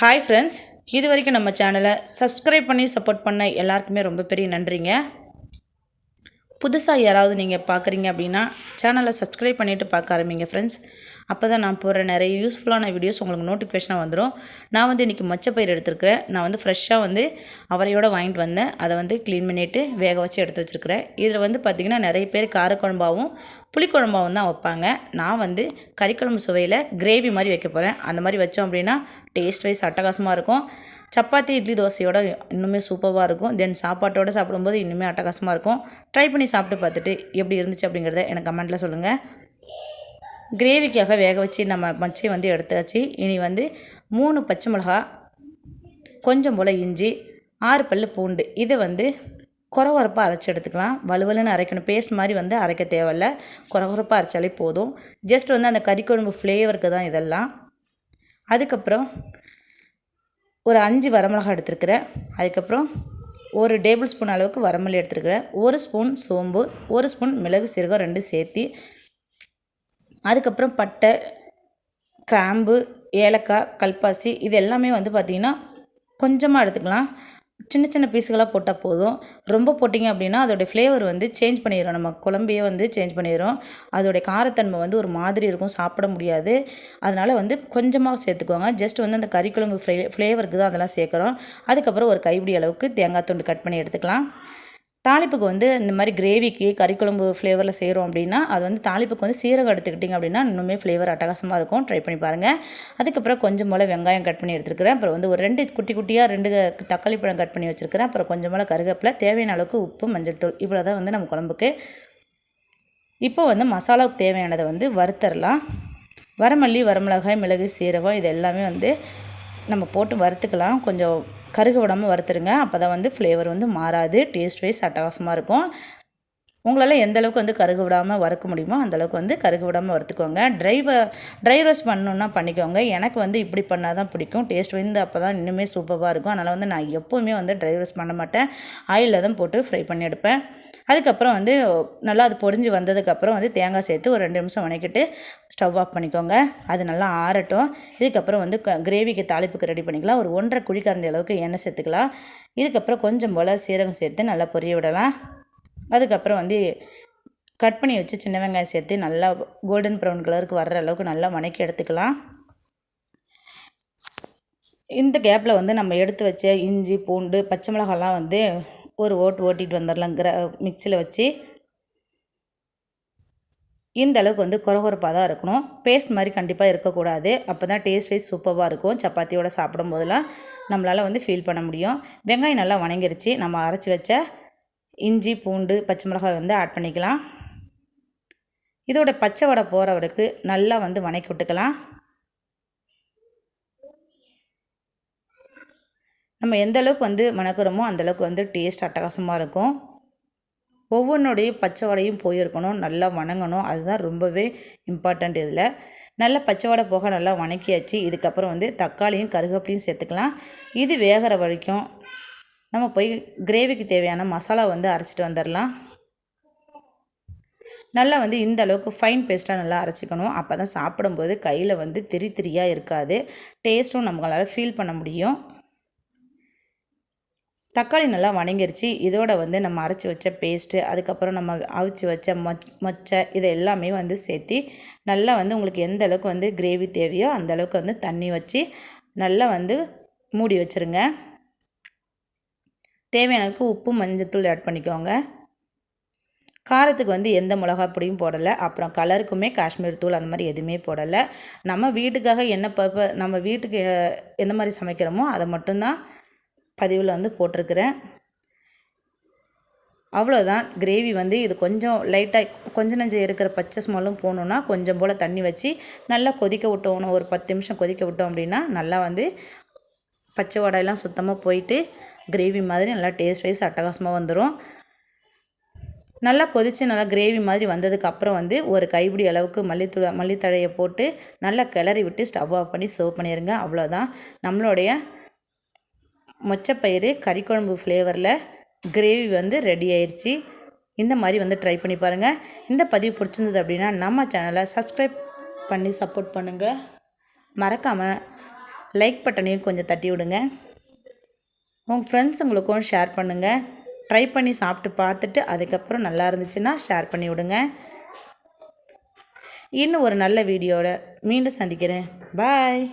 Hi friends இது வரைக்கும் நம்ம சேனலை சப்ஸ்கிரைப் பண்ணி சப்போர்ட் பண்ண எல்லாருக்குமே ரொம்ப பெரிய நன்றிங்க. புதுசாக யாராவது நீங்கள் பார்க்குறீங்க அப்படின்னா சேனலை சப்ஸ்கிரைப் பண்ணிவிட்டு பார்க்க ஆரம்பிங்க ஃப்ரெண்ட்ஸ் அப்போ தான் நான் போடுற நிறைய யூஸ்ஃபுல்லான வீடியோஸ் உங்களுக்கு நோட்டிஃபிகேஷனாக வந்துடும் நான் வந்து இன்றைக்கி மொச்சப்பயிர் எடுத்துருக்கிறேன். நான் வந்து ஃப்ரெஷ்ஷாக வந்து அவரையோடு வாங்கிட்டு வந்தேன். அதை வந்து க்ளீன் பண்ணிவிட்டு வேக வச்சு எடுத்து வச்சுருக்கிறேன். இதில் வந்து பார்த்திங்கன்னா நிறைய பேர் காரக்குழம்பாகவும் காரக்குழம்பாவும் தான் வைப்பாங்க. நான் வந்து கறிக்குழம்பு சுவையில் கிரேவி மாதிரி வைக்க போகிறேன் அந்த மாதிரி வச்சோம் அப்படின்னா டேஸ்ட் வைஸ் அட்டகாசமாக இருக்கும். சப்பாத்தி இட்லி தோசையோட இன்னுமே சூப்பராக இருக்கும். தென் சாப்பாட்டோட சாப்பிடும்போது இன்னுமே அட்டகாசமாக இருக்கும். ட்ரை பண்ணி சாப்பிட்டு பார்த்துட்டு எப்படி இருந்துச்சு அப்படிங்கிறத எனக்கு கமெண்ட்டில் சொல்லுங்கள் கிரேவிக்காக வேக வச்சு நம்ம மச்சை வந்து எடுத்தாச்சு. இனி வந்து மூணு பச்சை மிளகா கொஞ்சம் போல் இஞ்சி ஆறு பல் பூண்டு. இதை வந்து குறகுறப்பாக அரைச்சி எடுத்துக்கலாம். வலுவலுன்னு அரைக்கணும். பேஸ்ட் மாதிரி வந்து அரைக்க தேவையில்ல. குறகுறப்பாக அரைச்சாலே போதும். ஜஸ்ட் வந்து அந்த கறிக்குழம்பு ஃப்ளேவருக்கு தான் இதெல்லாம். அதுக்கப்புறம் ஒரு அஞ்சு வரமிளகா எடுத்துருக்கிறேன். அதுக்கப்புறம் ஒரு டேபிள் ஸ்பூன் அளவுக்கு வரமல்லி எடுத்துருக்கிறேன். ஒரு ஸ்பூன் சோம்பு ஒரு ஸ்பூன் மிளகு சீரகம் ரெண்டு சேர்த்து அதுக்கப்புறம் பட்டை கிராம்பு ஏலக்காய் கல்பாசி இது எல்லாமே வந்து பார்த்திங்கன்னா கொஞ்சமாக எடுத்துக்கலாம். சின்ன சின்ன பீஸுகளாக போட்டால் போதும். ரொம்ப போட்டிங்க அப்படின்னா அதோடய ஃப்ளேவர் வந்து சேஞ்ச் பண்ணிடும் நம்ம குழம்பையே வந்து சேஞ்ச் பண்ணிடும் அதோடைய காரத்தன்மை வந்து ஒரு மாதிரி இருக்கும். சாப்பிட முடியாது. அதனால் வந்து கொஞ்சமாக சேர்த்துக்கோங்க. ஜஸ்ட் வந்து அந்த கறிக்குழம்பு ஃப்ளே ஃப்ளேவருக்கு தான் அதெல்லாம் சேர்க்குறோம். அதுக்கப்புறம் ஒரு கைப்பிடி அளவுக்கு தேங்காய் துண்டு கட் பண்ணி எடுத்துக்கலாம். தாளிப்புக்கு வந்து இந்த மாதிரி கிரேவிக்கு கறிக்குழம்பு ஃப்ளேவரில் செய்கிறோம் அப்படின்னா அது வந்து தாளிப்புக்கு வந்து சீரகம் எடுத்துக்கிட்டிங்க அப்படின்னா இன்னுமே ஃப்ளேவர் அட்டகாசமாக இருக்கும். ட்ரை பண்ணி பாருங்கள் அதுக்கப்புறம் கொஞ்சம் போல் வெங்காயம் கட் பண்ணி எடுத்துருக்கிறேன். அப்புறம் வந்து ஒரு ரெண்டு குட்டி குட்டியாக ரெண்டு தக்காளி பழம் கட் பண்ணி வச்சுருக்கிறேன். அப்புறம் கொஞ்சம் போல் கருகப்பில் தேவையான அளவுக்கு உப்பு மஞ்சள் தூள் இவ்வளோ தான் வந்து நம்ம குழம்புக்கு. இப்போ வந்து மசாலாவுக்கு தேவையானதை வந்து வறுத்தரலாம். வரமல்லி வரமிளகாய் மிளகு சீரகம் இது எல்லாமே வந்து நம்ம போட்டு வறுத்துக்கலாம். கொஞ்சம் கருக விடாமல் வறுத்துருங்க. அப்போ தான் வந்து ஃப்ளேவர் வந்து மாறாது. டேஸ்ட் வைஸ் அட்டகாசமாக இருக்கும். உங்களால் எந்த அளவுக்கு வந்து கருகு விடாமல் வறுக்க முடியுமோ அந்தளவுக்கு வந்து கருகு விடாமல் வறுத்துக்கோங்க. ட்ரைவ ட்ரை ரோஸ்ட் பண்ணணுன்னா பண்ணிக்கோங்க. எனக்கு வந்து இப்படி பண்ணால் தான் பிடிக்கும். டேஸ்ட் வந்து அப்போ தான் இன்னுமே சூப்பராக இருக்கும். அதனால் வந்து நான் எப்போவுமே வந்து ட்ரை ரோஸ்ட் பண்ண மாட்டேன். ஆயிலில் தான் போட்டு ஃப்ரை பண்ணி எடுப்பேன். அதுக்கப்புறம் வந்து நல்லா அது பொரிஞ்சு வந்ததுக்கப்புறம் வந்து தேங்காய் சேர்த்து ஒரு ரெண்டு நிமிஷம் வணக்கிட்டு ஸ்டவ் ஆஃப் பண்ணிக்கோங்க. அது நல்லா ஆறட்டும். இதுக்கப்புறம் வந்து க கிரேவிக்கு தாளிப்புக்கு ரெடி பண்ணிக்கலாம். ஒரு ஒன்றரை குழிக்கரண்டி அளவுக்கு எண்ணெய் சேர்த்துக்கலாம். இதுக்கப்புறம் கொஞ்சம் போல் சீரகம் சேர்த்து நல்லா பொரிய விடலாம். அதுக்கப்புறம் வந்து கட் பண்ணி வச்சு சின்ன வெங்காயம் சேர்த்து நல்லா கோல்டன் ப்ரௌன் கலருக்கு வர்ற அளவுக்கு நல்லா வணக்கி எடுத்துக்கலாம். இந்த கேப்பில் வந்து நம்ம எடுத்து வச்ச இஞ்சி பூண்டு பச்சை மிளகாலாம் வந்து ஒரு ஓட்டு ஓட்டிகிட்டு வந்துடலாம் கிர மிக்சியில் வச்சு இந்த அளவுக்கு வந்து குறகுறப்பாக தான் இருக்கணும். பேஸ்ட் மாதிரி கண்டிப்பாக இருக்கக்கூடாது. அப்போ தான் டேஸ்ட் வைஸ் சூப்பராக இருக்கும். சப்பாத்தியோட சாப்பிடும் போதெல்லாம் நம்மளால் வந்து ஃபீல் பண்ண முடியும். வெங்காயம் நல்லா வணங்கிருச்சு. நம்ம அரைச்சி வச்ச இஞ்சி பூண்டு பச்சை மிளகாய் வந்து ஆட் பண்ணிக்கலாம். இதோட பச்சை வடை போகிறவருக்கு நல்லா வந்து வணக்கி விட்டுக்கலாம். நம்ம எந்த அளவுக்கு வந்து மணக்கிறோமோ அந்தளவுக்கு வந்து டேஸ்ட் அட்டகாசமாக இருக்கும். ஒவ்வொன்றுடைய பச்சை வடையும் போயிருக்கணும் நல்லா வணங்கணும். அதுதான் ரொம்பவே இம்பார்ட்டண்ட் இதில். நல்லா பச்சை வடை போக நல்லா வணக்கியாச்சு. இதுக்கப்புறம் வந்து தக்காளியும் கருகப்பிலையும் சேர்த்துக்கலாம். இது வேகிற வரைக்கும் நம்ம போய் கிரேவிக்கு தேவையான மசாலா வந்து அரைச்சிட்டு வந்துடலாம் நல்லா வந்து இந்த அளவுக்கு ஃபைன் பேஸ்ட்டாக நல்லா அரைச்சிக்கணும். அப்போ தான் சாப்பிடும்போது கையில் வந்து திரி திரியாக இருக்காது. டேஸ்ட்டும் நம்மளால் ஃபீல் பண்ண முடியும். தக்காளி நல்லா வணங்கிருச்சு. இதோட வந்து நம்ம அரைச்சி வச்ச பேஸ்ட்டு அதுக்கப்புறம் நம்ம அவிச்சு வச்ச மொச் மொச்சை இதை எல்லாமே வந்து சேர்த்து நல்லா வந்து உங்களுக்கு எந்த அளவுக்கு வந்து கிரேவி தேவையோ அந்த அளவுக்கு வந்து தண்ணி வச்சு நல்லா வந்து மூடி வச்சுருங்க. தேவையானதுக்கு உப்பு மஞ்சத்தூள் ஆட் பண்ணிக்கோங்க. காரத்துக்கு வந்து எந்த மிளகா பொடியும் போடலை. அப்புறம் கலருக்குமே காஷ்மீர் தூள் அந்த மாதிரி எதுவுமே போடலை. நம்ம வீட்டுக்காக என்ன பர்ப நம்ம வீட்டுக்கு எந்த மாதிரி சமைக்கிறோமோ அதை மட்டும்தான் பதிவில் வந்து போட்டிருக்கிறேன். அவ்வளோதான் கிரேவி வந்து இது கொஞ்சம் லைட்டாக கொஞ்சம் நஞ்சம் இருக்கிற பச்சை ஸ்மெல்லும் போகணுன்னா கொஞ்சம் போல் தண்ணி வச்சு நல்லா கொதிக்க விட்டோம் ஒரு பத்து நிமிஷம் கொதிக்க விட்டோம் அப்படின்னா நல்லா வந்து பச்சை வடையெல்லாம் சுத்தமாக போயிட்டு கிரேவி மாதிரி நல்லா டேஸ்ட் வைஸ் அட்டகாசமாக வந்துடும் நல்லா கொதித்து நல்லா கிரேவி மாதிரி வந்ததுக்கப்புறம் வந்து ஒரு கைப்பிடி அளவுக்கு மல்லித்தூள் மல்லித்தழையை போட்டு நல்லா கிளறி விட்டு ஸ்டவ் ஆஃப் பண்ணி சர்வ் பண்ணிடுங்க அவ்வளோதான் நம்மளுடைய மொச்சப்பயிறு கறிக்குழம்பு ஃப்ளேவரில் கிரேவி வந்து ரெடி ஆயிடுச்சு இந்த மாதிரி வந்து ட்ரை பண்ணி பாருங்கள் இந்த பதிவு பிடிச்சிருந்தது அப்படின்னா நம்ம சேனலை சப்ஸ்கிரைப் பண்ணி சப்போர்ட் பண்ணுங்கள் மறக்காமல் லைக் பட்டனையும் கொஞ்சம் தட்டி விடுங்க. உங்கள் ஃப்ரெண்ட்ஸுங்களுக்கும் ஷேர் பண்ணுங்கள் ட்ரை பண்ணி சாப்பிட்டு பார்த்துட்டு அதுக்கப்புறம் நல்லா இருந்துச்சுன்னா ஷேர் பண்ணி விடுங்க. இன்னும் ஒரு நல்ல வீடியோவில் மீண்டும் சந்திக்கிறேன். பாய்